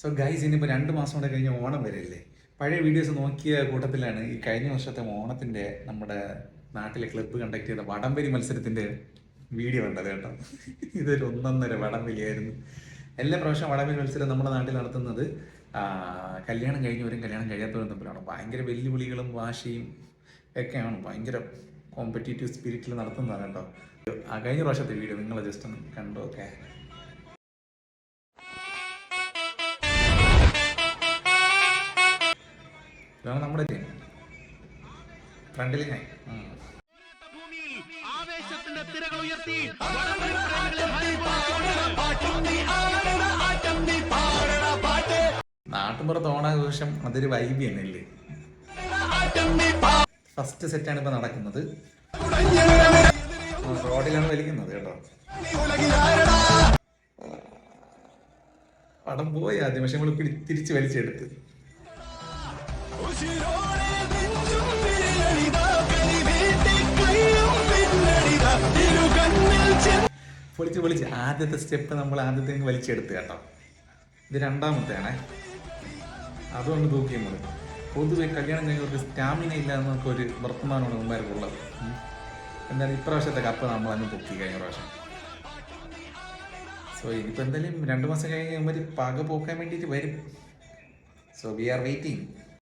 So guys ഇനിയിപ്പോൾ രണ്ട് മാസം കൂടെ കഴിഞ്ഞ് ഓണം വരില്ലേ? പഴയ വീഡിയോസ് നോക്കിയ കൂട്ടത്തിലാണ് ഈ കഴിഞ്ഞ വർഷത്തെ ഓണത്തിന്റെ നമ്മുടെ നാട്ടിലെ ക്ലബ്ബ് കണ്ടക്ട് ചെയ്ത വടംവലി മത്സരത്തിന്റെ വീഡിയോ കണ്ടത് കേട്ടോ. ഇതൊരു ഒന്നൊന്നര വടംവലിയായിരുന്നു എല്ലാ പ്രാവശ്യം വടംവലി മത്സരം നമ്മുടെ നാട്ടിൽ നടത്തുന്നത് കല്യാണം കഴിഞ്ഞവരും കല്യാണം കഴിയാത്തവരും തമ്മിലാണ്. ഭയങ്കര വെല്ലുവിളികളും വാശിയും ഒക്കെയാണ് ഭയങ്കര കോമ്പറ്റീറ്റീവ് സ്പിരിറ്റിൽ നടത്തുന്നതാണ് കേട്ടോ. ആ കഴിഞ്ഞ പ്രാവശ്യത്തെ വീഡിയോ നിങ്ങൾ ജസ്റ്റ് ഒന്ന് കണ്ടു ഓക്കെ ഇതാണ് നമ്മുടെ ടീം ഫ്രണ്ടിൽ ഞാൻ ആവേശത്തിന്റെ തിരകൾ ഉയർത്തി. നാട്ടുമ്പുറത്ത് ഓണാഘോഷം അതൊരു വൈബി തന്നെയല്ലേ ഫസ്റ്റ് സെറ്റാണ് ഇപ്പൊ നടക്കുന്നത്. റോഡിലാണ് വലിക്കുന്നത് കേട്ടോ. പടം പോയി ആദ്യം പക്ഷെ നമ്മൾ തിരിച്ച് വലിച്ചെടുത്ത്. പൊളിച്ച് പൊളിച്ച്. ആദ്യത്തെ സ്റ്റെപ്പ് നമ്മൾ ആദ്യത്തെ വലിച്ചെടുത്ത് കേട്ടോ. ഇത് രണ്ടാമത്തെയാണേ. അതുകൊണ്ട് തൂക്കി നമ്മൾ പൊതുവെ കല്യാണം കഴിഞ്ഞവർക്ക് സ്റ്റാമിന ഇല്ല എന്നൊക്കെ ഒരു വർത്തമാനമാണ് മുമ്പാർക്കുള്ളത്. എന്നാലും ഇപ്രാവശ്യത്തെ കപ്പ് നമ്മൾ അങ്ങ് പൊക്കി കഴിഞ്ഞ പ്രാവശ്യം. സോ ഇനിയിപ്പോൾ എന്തായാലും രണ്ട് മാസം കഴിഞ്ഞ് ഇവർ പക പോക്കാൻ വേണ്ടിയിട്ട് വരും. So we are waiting